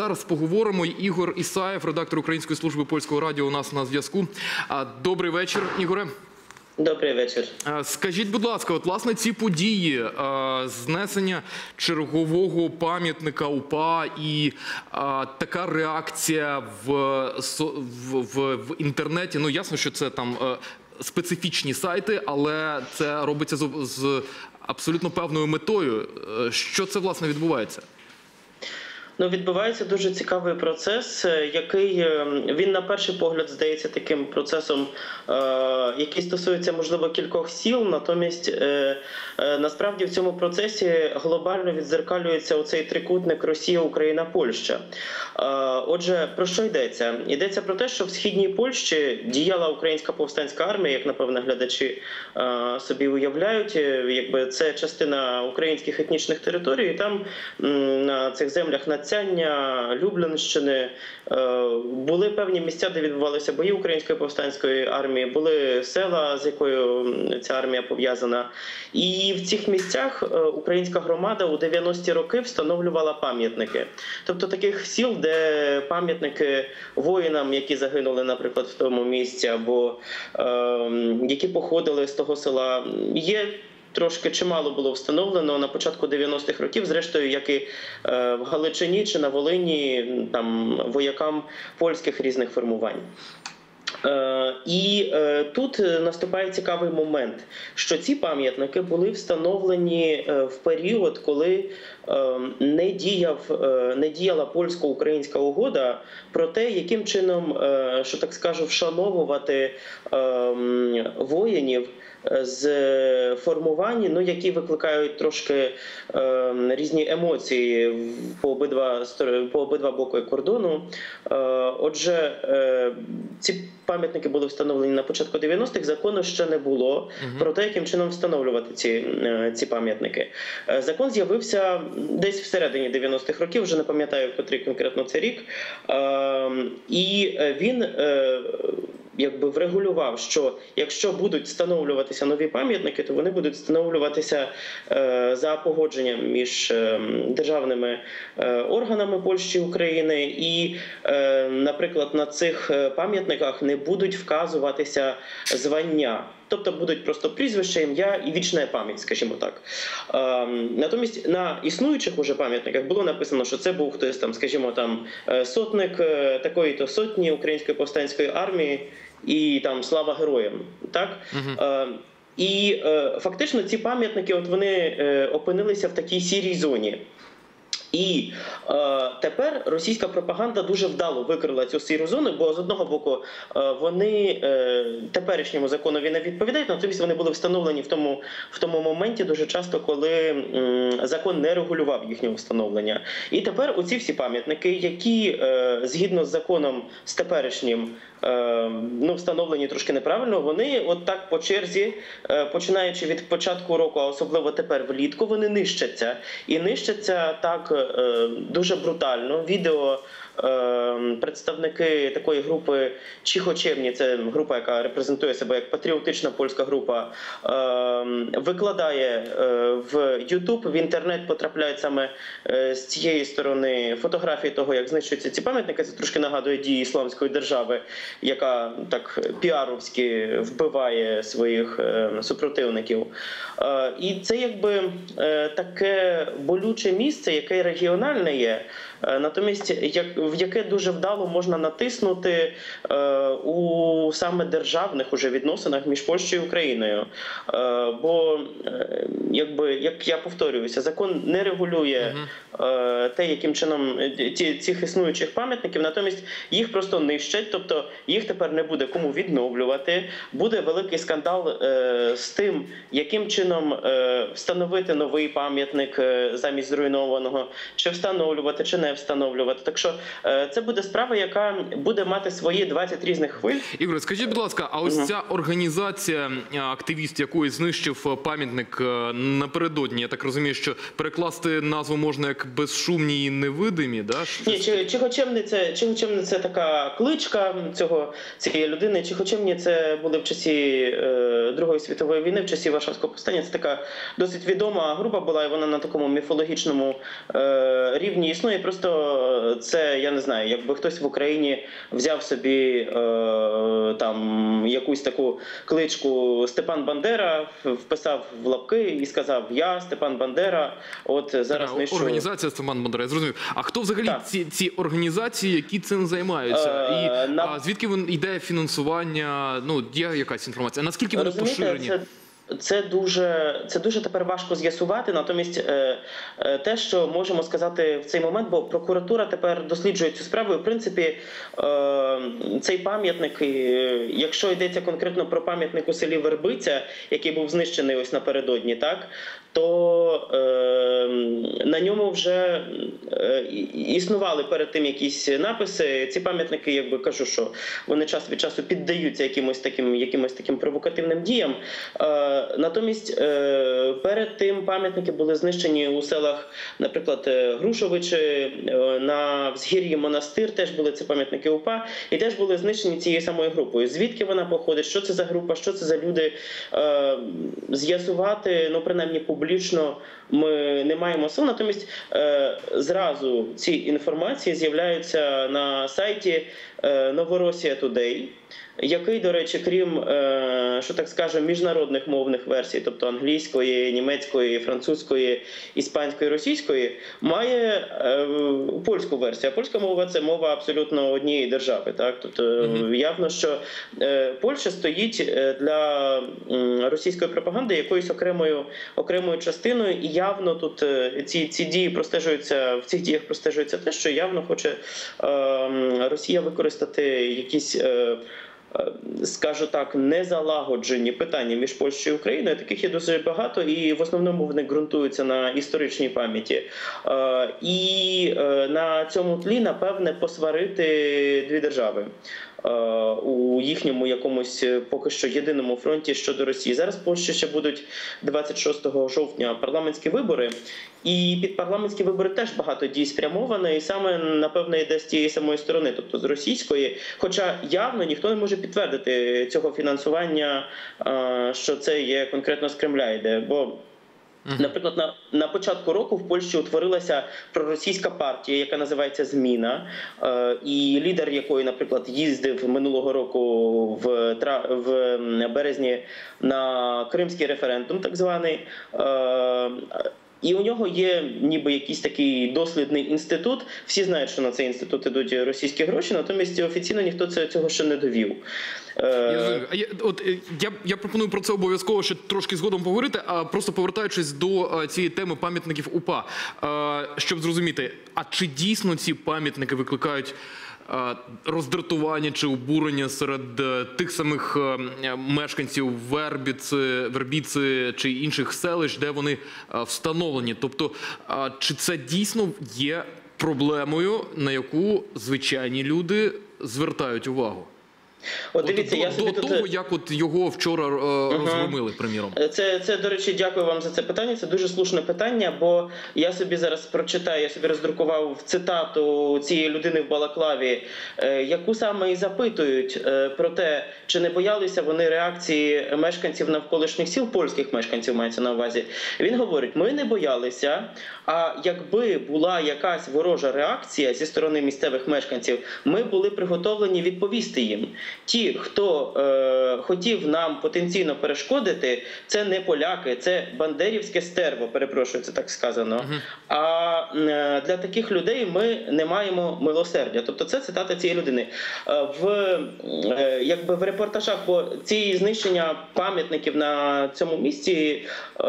Зараз поговоримо. Ігор Ісаєв, редактор Української служби польського радіо, у нас на зв'язку. Добрий вечір, Ігоре. Добрий вечір. Скажіть, будь ласка, от власне ці події знесення чергового пам'ятника УПА і така реакція в, в, в, в інтернеті. Ну ясно, що це там е, специфічні сайти, але це робиться з, з абсолютно певною метою. Е, Що це власне відбувається? Ну, відбувається дуже цікавий процес, е, який е, він на перший погляд здається таким процесом, е, який стосується можливо кількох сіл. Натомість насправді в цьому процесі глобально відзеркалюється оцей трикутник Росія, Україна, Польща. Отже, про що йдеться? Йдеться про те, що в східній Польщі діяла українська повстанська армія, як напевно глядачі собі уявляють. Якби це частина українських етнічних територій. і Там на цих землях Нацяння, Люблінщини е, були певні місця, де відбувалися бої української повстанської армії, були села, з якою ця армія пов'язана. І в цих місцях е, українська громада у 90-ті роки встановлювала пам'ятники. Тобто таких сіл, де пам'ятники воїнам, які загинули, наприклад, в тому місці, або е, які походили з того села, є. Трошки чимало було встановлено на початку 90-х років, зрештою, як і е, в Галичині чи на Волині, там воякам польських різних формувань. Е, І е, тут наступає цікавий момент, що ці пам'ятники були встановлені в період, коли не діяв не діяла польсько-українська угода про те, яким чином, е, що так скажу, вшановувати е, воїнів е, з формувань, ну які викликають трошки е, різні емоції по обидва по обидва боки кордону. Е, Отже, е, ці пам'ятники були встановлені на початку 90-х, Закону ще не було про те, яким чином встановлювати ці, е, ці пам'ятники. Е, Закон з'явився десь всередині 90-х років, вже не пам'ятаю, котрий конкретно це рік. Е, І е, він. е, Якби врегулював, що якщо будуть встановлюватися нові пам'ятники, то вони будуть встановлюватися е, за погодженням між е, державними органами Польщі і України, і, наприклад, на цих пам'ятниках не будуть вказуватися звання. Тобто будуть просто прізвище, ім'я і вічна пам'ять, скажімо так. Ем, натомість на існуючих уже пам'ятниках було написано, що це був хтось там, скажімо, там е, сотник е, такої-то сотні української повстанської армії, і там слава героям. Так Е, і е, фактично ці пам'ятники, от вони е, опинилися в такій сірій зоні. І е, тепер російська пропаганда дуже вдало викрила цю сіру зону, бо з одного боку е, вони е, теперішньому законові не відповідають, натомість вони були встановлені в тому, в тому моменті дуже часто, коли м, закон не регулював їхнього встановлення. І тепер оці всі пам'ятники, які е, згідно з законом з теперішнім е, ну, встановлені трошки неправильно, вони от так по черзі, е, починаючи від початку року, а особливо тепер влітку, вони нищаться. І нищаться так е, дуже брутально. Відео е, представники такої групи Чихочевні, це група, яка репрезентує себе як патріотична польська група, е, викладає е, в YouTube, в інтернет потрапляють саме е, з цієї сторони фотографії того, як знищуються ці пам'ятники. Це трошки нагадує дії ісламської держави, яка так піаровськи вбиває своїх е, супротивників. І це якби таке болюче місце, яке регіональне є. Е, Натомість, як в яке дуже вдало можна натиснути е, у саме державних уже відносинах між Польщею і Україною. Е, бо, якби як я повторююся, закон не регулює те, яким чином ті, цих існуючих пам'ятників, натомість їх просто нищать, тобто їх тепер не буде кому відновлювати. Буде великий скандал з тим, яким чином встановити новий пам'ятник замість зруйнованого, чи встановлювати, чи не встановлювати. Так що е, це буде справа, яка буде мати свої 20 різних хвиль. Ігоре, скажіть, будь ласка, а ось Мгм. ця організація, е, активіст якої знищив е, пам'ятник напередодні, я так розумію, що перекласти назву можна як безшумні і невидимі, да? Ні, чи Чихочемний це Чихочемний це така кличка цього цієї людини. Чихочемні це були в часі е, Другої світової війни, в часі Варшавського повстання. Це така досить відома група була, і вона на такому міфологічному е, рівні існує. Просто просто це я не знаю, якби хтось в Україні взяв собі е, там якусь таку кличку Степан Бандера, вписав в лапки і сказав: Я Степан Бандера. От зараз Така нищу. Організація Степан Бандера, я зрозумів. А хто взагалі Так. ці, ці організації, які цим займаються? Е, І на- а, звідки йде фінансування? Ну, є якась інформація. Наскільки вони Розумієте, поширені? це, це дуже це дуже тепер важко з'ясувати. Натомість, е, е, те, що можемо сказати в цей момент, бо прокуратура тепер досліджує цю справу. І, в принципі, е, цей пам'ятник, якщо йдеться конкретно про пам'ятник у селі Вербиця, який був знищений ось напередодні, так то е, на ньому вже е, існували перед тим якісь написи. Ці пам'ятники, якби кажу, що вони час від часу піддаються якимось таким, якимось таким провокативним діям. Е, натомість е, перед тим пам'ятники були знищені у селах, наприклад, е, Грушовичі, е, на взгір'ї монастир теж були ці пам'ятники УПА, і теж були знищені цією самою групою. Звідки вона походить? Що це за група? Що це за люди? Е, з'ясувати, ну принаймні публічно ми не маємо сил. Натомість е, зразу ці інформації з'являються на сайті е, Новоросія Today, який, до речі, крім е, що так скажемо, міжнародних мовних версій, тобто англійської, німецької, французької, іспанської, російської, має е, польську версію. А польська мова це мова абсолютно однієї держави. Так, тобто Мгм. явно, що е, Польща стоїть е, для російської пропаганди якоюсь окремою окремою частиною, і явно тут е, ці, ці дії простежуються в цих діях простежується те, що явно хоче е, Росія використати якісь. Е, е, Скажу так, незалагоджені питання між Польщею і Україною. Таких є досить багато, і в основному вони ґрунтуються на історичній пам'яті. Е, І на цьому тлі, напевне, посварити дві держави у їхньому якомусь е, поки що єдиному фронті щодо Росії. Зараз в Польщі ще будуть 26 жовтня парламентські вибори, і під парламентські вибори теж багато дій спрямовано, і саме напевно йде з тієї самої сторони, тобто з російської. Хоча явно ніхто не може підтвердити цього фінансування, е, що це є конкретно з Кремля йде. Бо Наприклад, на, на початку року в Польщі утворилася проросійська партія, яка називається Зміна, е, і лідер якої, наприклад, їздив минулого року в, в березні на кримський референдум, так званий. Е, і у нього є ніби якийсь такий дослідний інститут. Всі знають, що на цей інститут ідуть російські гроші, натомість офіційно ніхто цього ще не довів. Е, Я. От, е, я, я пропоную про це обов'язково ще трошки згодом поговорити, а просто повертаючись до е, цієї теми пам'ятників УПА, щоб зрозуміти, а чи дійсно ці пам'ятники викликають роздратування чи обурення серед е, тих самих е, мешканців Вербіци, Вербіци чи інших селищ, де вони е, встановлені? Тобто, е, чи це дійсно є проблемою, на яку звичайні люди звертають увагу? От дивіться, до, я собі до тут того, як от його вчора е, розгромили, приміром. Це, це, до речі, дякую вам за це питання. Це дуже слушне питання, бо я собі зараз прочитаю, я собі роздрукував цитату цієї людини в Балаклаві, е, яку саме і запитують е, про те, чи не боялися вони реакції мешканців навколишніх сіл, польських мешканців мається на увазі. Він говорить: ми не боялися. А якби була якась ворожа реакція зі сторони місцевих мешканців, ми були приготовлені відповісти їм. Ті, хто е, хотів нам потенційно перешкодити, це не поляки, це бандерівське стерво. Перепрошую, це так сказано. А е, для таких людей ми не маємо милосердя. Тобто, це цитата цієї людини. Е, в е, якби в репортажах, бо ці знищення пам'ятників на цьому місці е,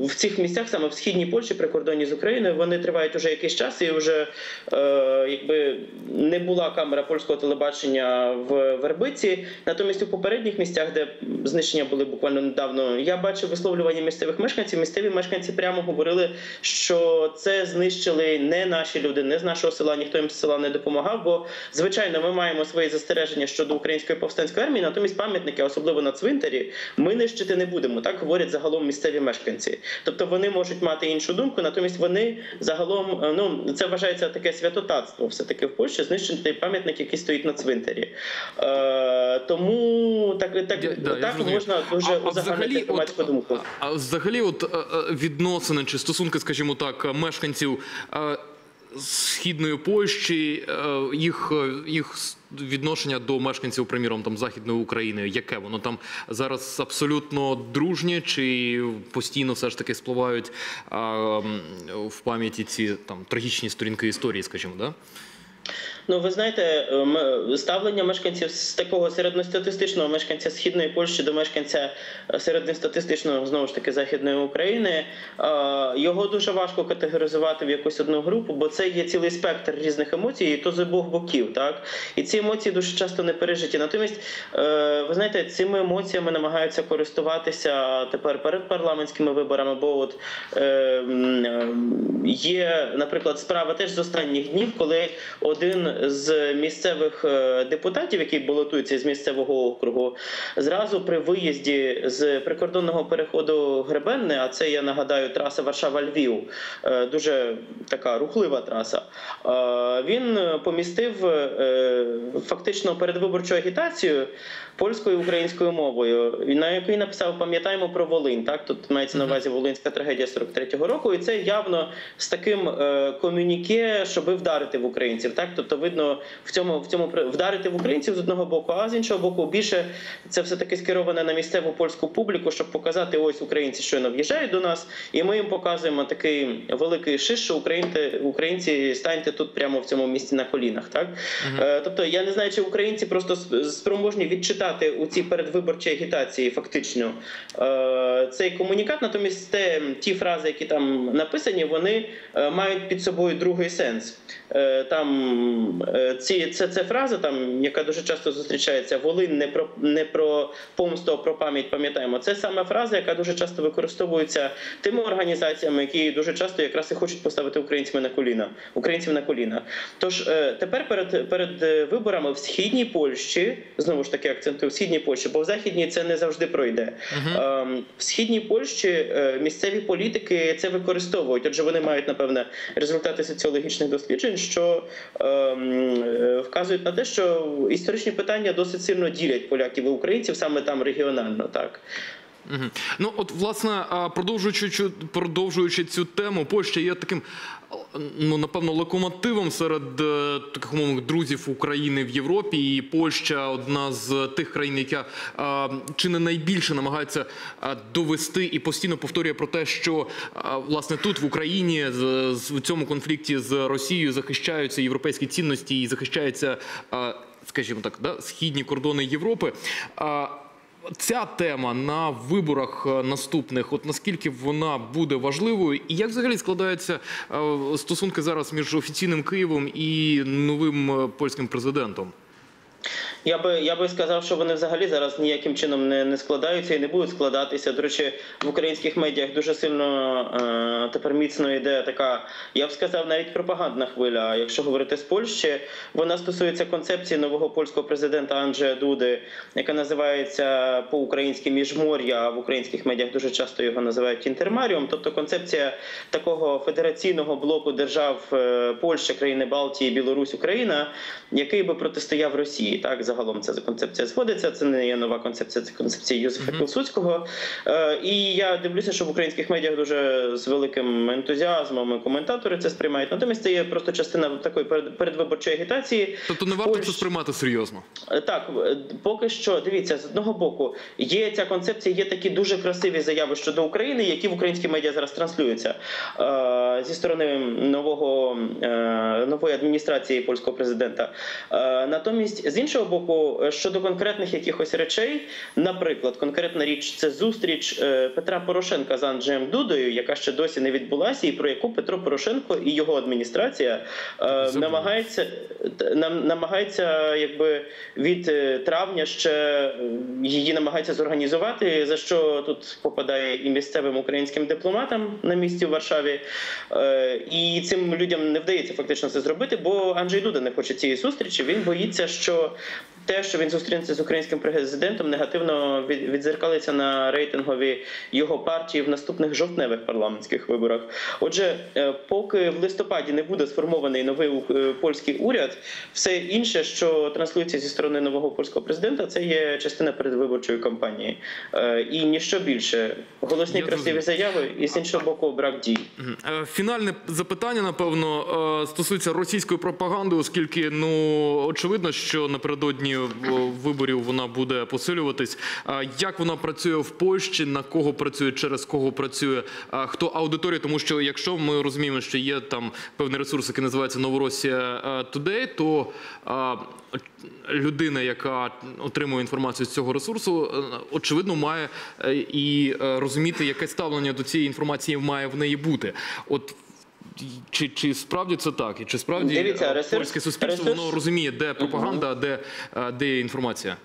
в цих місцях, саме в східній Польщі, при кордоні з Україною, вони тривають уже якийсь час, і вже е, якби не була камера польського телебачення в Вербиці. Натомість у попередніх місцях, де знищення були буквально недавно, я бачив висловлювання місцевих мешканців. Місцеві мешканці прямо говорили, що це знищили не наші люди, не з нашого села, ніхто їм з села не допомагав. Бо звичайно, ми маємо свої застереження щодо української повстанської армії. Натомість пам'ятники, особливо на цвинтарі, ми нищити не будемо. Так говорять загалом місцеві мешканці. Тобто вони можуть мати іншу думку, натомість вони загалом е, ну це вважається таке святотатство, все таки в Польщі знищити пам'ятник, який стоїть на цвинтарі. Е, тому так, так, Я- да, так зрозумів. можна дуже А- взагалі, громадську думку. А взагалі, от е, е, відносини чи стосунки, скажімо так, мешканців. східної Польщі, їх, їх відношення до мешканців, приміром, там Західної України, яке воно там зараз абсолютно дружнє, чи постійно все ж таки спливають а, в пам'яті ці там трагічні сторінки історії, скажімо, да? Ну, ви знаєте, е, ставлення мешканців з такого середньостатистичного мешканця східної Польщі до мешканця е, середньостатистичного знову ж таки західної України е, його дуже важко категоризувати в якусь одну групу, бо це є цілий спектр різних емоцій, і то з обох боків, так і ці емоції дуже часто не пережиті. Натомість, ви знаєте, цими емоціями намагаються користуватися тепер перед парламентськими виборами, бо от є, наприклад, справа теж з останніх днів, коли один з місцевих е, депутатів, який балотується з місцевого округу, зразу при виїзді з прикордонного переходу Гребенне, а це я нагадаю траса Варшава-Львів, е, дуже така рухлива траса. е, Він помістив фактично передвиборчу агітацію польською і українською мовою, на якій написав Пам'ятаємо про Волинь. Так тут мається на увазі Волинська трагедія 43-го року, і це явно з таким комюніке, щоби вдарити в українців. Так, тобто видно в цьому в цьому вдарити в українців з одного боку, а з іншого боку, більше це все таки скероване на місцеву польську публіку, щоб показати, ось українці щойно в'їжджають до нас, і ми їм показуємо такий великий шиш, що українці, українці станьте тут прямо в цьому місці на колінах. Так Е, тобто я не знаю, чи українці просто спроможні відчитати у цій передвиборчій агітації фактично е, цей комунікат. Натомість те, ті фрази, які там написані, вони е, мають під собою другий сенс. Там ці це, це фраза, там яка дуже часто зустрічається Волин не про не про помсту, а про пам'ять. Пам'ятаємо. Це саме фраза, яка дуже часто використовується тими організаціями, які дуже часто якраз і хочуть поставити українцями на коліна, українців на коліна. Тож е, тепер перед перед е, виборами в східній Польщі знову ж таки акцентую в східній Польщі, бо в західній це не завжди пройде. Ем, В східній Польщі е, місцеві політики це використовують. Отже, вони мають напевне результати соціологічних досліджень, що е, вказують на те, що історичні питання досить сильно ділять поляків і українців саме там регіонально. Так Ну, от, власне, продовжуючи, продовжуючи цю тему, Польща є таким, ну, напевно, локомотивом серед е, таких умовних друзів України в Європі. І Польща одна з тих країн, яка чи не найбільше намагається довести і постійно повторює про те, що власне тут в Україні в цьому конфлікті з Росією захищаються європейські цінності і захищаються, скажімо так, да, східні кордони Європи. Ця тема на виборах е, наступних, от наскільки вона буде важливою, і як взагалі складаються е, стосунки зараз між офіційним Києвом і новим е, польським президентом? Я би я би сказав, що вони взагалі зараз ніяким чином не, не складаються і не будуть складатися. До речі, в українських медіях дуже сильно е, тепер міцно йде така, я б сказав, навіть пропагандна хвиля. Якщо говорити з Польщі, вона стосується концепції нового польського президента Анджея Дуди, яка називається по-українськи міжмор'я. В українських медіях дуже часто його називають інтермаріум. Тобто концепція такого федераційного блоку держав е, Польща, країни Балтії, Білорусь, Україна, який би протистояв Росії. Так загалом ця концепція сходиться. Це не є нова концепція, це концепція Юзефа Пілсудського. Е, І я дивлюся, що в українських медіях дуже з великим ентузіазмом і коментатори це сприймають. Натомість це є просто частина такої перед- передвиборчої агітації. Тобто не варто це сприймати серйозно. Е, Так, е, поки що дивіться з одного боку, є ця концепція, є такі дуже красиві заяви щодо України, які в українські медіа зараз транслюються е, зі сторони нового е, нової адміністрації польського президента. Е, натомість, з іншого боку, е, щодо конкретних якихось речей, наприклад, конкретна річ це зустріч е, Петра Порошенка з Анджеєм Дудою, яка ще досі не відбулася, і про яку Петро Порошенко і його адміністрація е, Забув. намагається нам намагається якби від травня ще її намагається зорганізувати, за що тут попадає і місцевим українським дипломатам на місці в Варшаві. І цим людям не вдається фактично це зробити, бо Анджей Дуда не хоче цієї зустрічі. Він боїться, що те, що він зустрінеться з українським президентом, негативно від- відзеркалиться на рейтингові його партії в наступних жовтневих парламентських виборах. Отже, е, поки в листопаді не буде сформований новий е, польський уряд, все інше, що транслюється зі сторони нового польського президента, це є частина передвиборчої кампанії. Е, І ніщо більше. Голосні Я красиві зрозумів. заяви, і з іншого боку, брак дій. Фінальне запитання, напевно, стосується російської пропаганди, оскільки ну очевидно, що напередодні е, виборів вона буде посилюватись. Як вона працює в Польщі, на кого працює, через кого працює, хто аудиторія? Тому що якщо ми розуміємо, що є там певний ресурс, який називається Новоросія Today, то людина, яка отримує інформацію з цього ресурсу, е, очевидно, має е, і е, розуміти, яке ставлення до цієї інформації має в неї бути. От чи, чи справді це так? І чи справді Дивіться, е, ресурс- польське суспільство ресурс- воно розуміє, де пропаганда, а де, е, де інформація?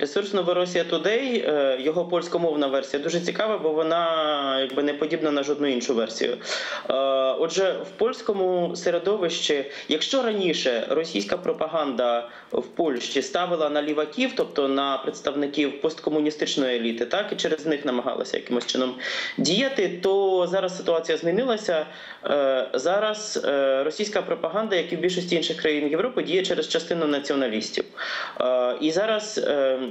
Ресурс Новоросія е, його польськомовна версія дуже цікава, бо вона якби не подібна на жодну іншу версію. Е, Отже, в польському середовищі, якщо раніше російська пропаганда в Польщі ставила на ліваків, тобто на представників посткомуністичної еліти, так і через них намагалася якимось чином діяти, то зараз ситуація змінилася. Е, Зараз е, російська пропаганда, як і в більшості інших країн Європи, діє через частину націоналістів. І зараз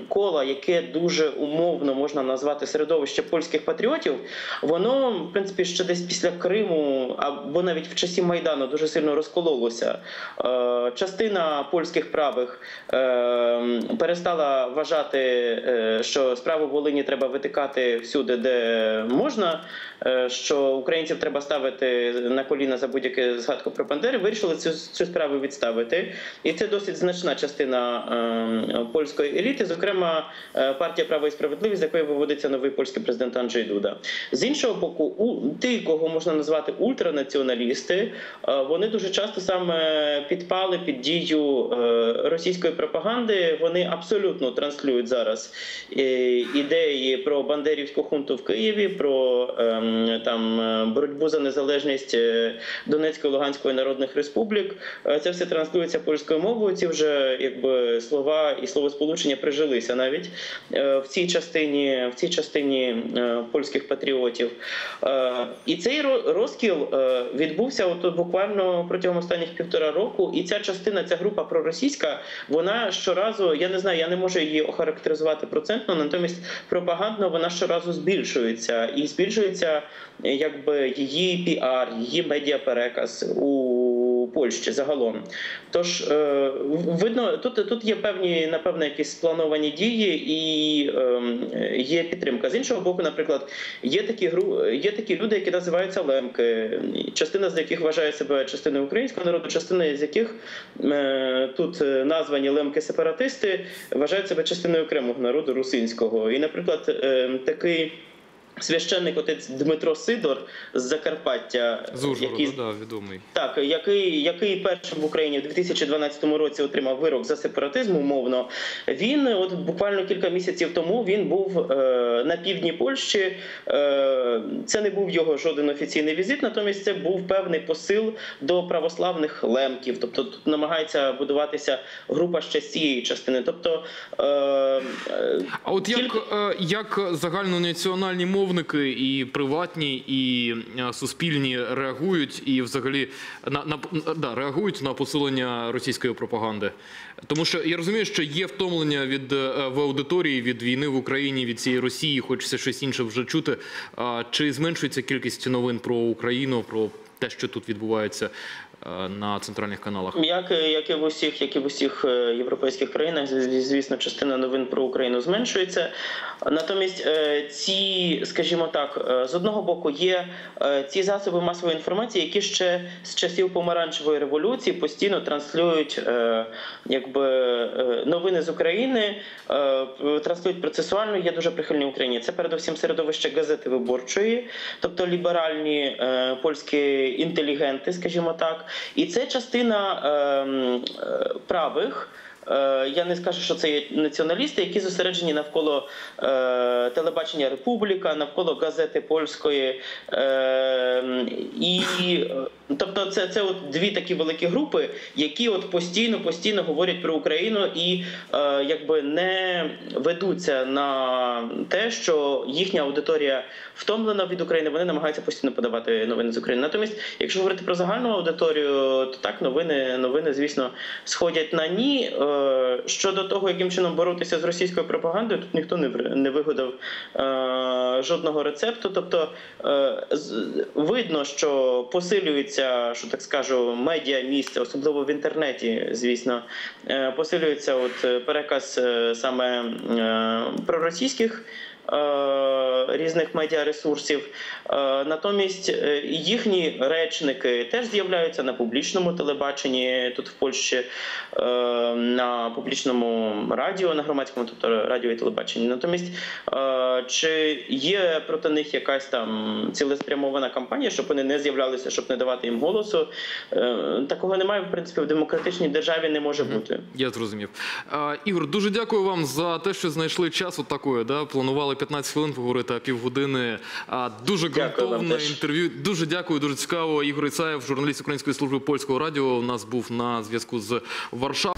коло, яке дуже умовно можна назвати середовище польських патріотів, воно в принципі ще десь після Криму або навіть в часі Майдану дуже сильно розкололося. Е, Частина польських правих е, перестала вважати, е, що справу Волині треба витикати всюди, де можна. Що українців треба ставити на коліна за будь-яке згадку про Бандери, вирішили цю, цю справу відставити, і це досить значна частина е, польської еліти, зокрема е, партія Право і справедливість, з якої виводиться новий польський президент Анджей Дуда. З іншого боку, у ті, кого можна назвати ультранаціоналісти, е, вони дуже часто саме підпали під дію е, російської пропаганди. Вони абсолютно транслюють зараз ідеї про бандерівську хунту в Києві, про ем, там боротьбу за незалежність Донецької Луганської народних республік. Це все транслюється польською мовою. Ці вже якби слова і словосполучення прижилися навіть е, в цій частині, в цій частині е, польських патріотів. Е, І цей ро- розкіл відбувся от буквально протягом останніх півтора року. І ця частина, ця група проросійська, вона щоразу, я не знаю, я не можу її охарактеризувати процентно, натомість пропагандно вона щоразу збільшується і збільшується якби її піар, її медіапереказ у Польщі загалом. Тож е, видно, тут, тут є певні, напевно, якісь сплановані дії і ем, є підтримка. З іншого боку, наприклад, є такі гру, є такі люди, які називаються лемки, частина з яких вважає себе частиною українського народу, частина з яких е, тут названі лемки-сепаратисти вважають себе частиною окремого народу русинського. І, наприклад, е, такий. Священник отець Дмитро Сидор з Закарпаття, З Ужгорода, який да, відомий. так, який, який першим в Україні в 2012 році отримав вирок за сепаратизм, умовно. Він от буквально кілька місяців тому він був е, на півдні Польщі. Е, це не був його жоден офіційний візит, натомість це був певний посил до православних лемків. Тобто тут намагається будуватися група ще з цієї частини. Тобто е, е, А от як, Тільки- е, як загальнонаціональні мовники і приватні, і е, суспільні реагують і взагалі на, на да, реагують на посилення російської пропаганди? Тому що я розумію, що є втомлення від е, в аудиторії від війни в Україні, від цієї Росії, хочеться щось інше вже чути. Чи зменшується кількість новин про Україну, про те, що тут відбувається на центральних каналах? Як, як і в усіх, як і в усіх е, європейських країнах, звісно, частина новин про Україну зменшується. Натомість, е, ці, скажімо так, е, з одного боку, є е, ці засоби масової інформації, які ще з часів помаранчевої революції постійно транслюють е, якби е, новини з України, е, транслюють процесуально. Є дуже прихильні Україні. Це передусім середовище газети виборчої, тобто ліберальні е, польські інтелігенти, скажімо так. І це частина ем, е, правих. Е, я не скажу, що це є націоналісти, які зосереджені навколо е, телебачення Републіка, навколо газети польської. Е, і тобто, це, це от дві такі великі групи, які от постійно постійно говорять про Україну і якби не ведуться на те, що їхня аудиторія втомлена від України. Вони намагаються постійно подавати новини з України. Натомість, якщо говорити про загальну аудиторію, то так новини, новини, звісно, сходять на ні. Е, щодо того, яким чином боротися з російською пропагандою, тут ніхто не не вигадав е, жодного рецепту. Тобто е, з- видно, що посилюється, що так скажу, медіа місце, особливо в інтернеті, звісно, посилюється от переказ саме проросійських. Е, Різних медіаресурсів. Е, Натомість е, їхні речники теж з'являються на публічному телебаченні тут в Польщі, на публічному радіо, на громадському, тобто радіо і телебаченні. Натомість, чи є проти них якась там цілеспрямована кампанія, щоб вони не з'являлися, щоб не давати їм голосу? Такого немає, в принципі, в демократичній державі не може бути. Я зрозумів. Ігор, дуже дякую вам за те, що знайшли час. От такої, да? планували 15 хвилин поговорити, а півгодини. Дуже ґрунтовне інтерв'ю. Дуже дякую, дуже цікаво. Ігор Іцаєв, журналіст Української служби польського радіо. У нас був на зв'язку з Варшавою.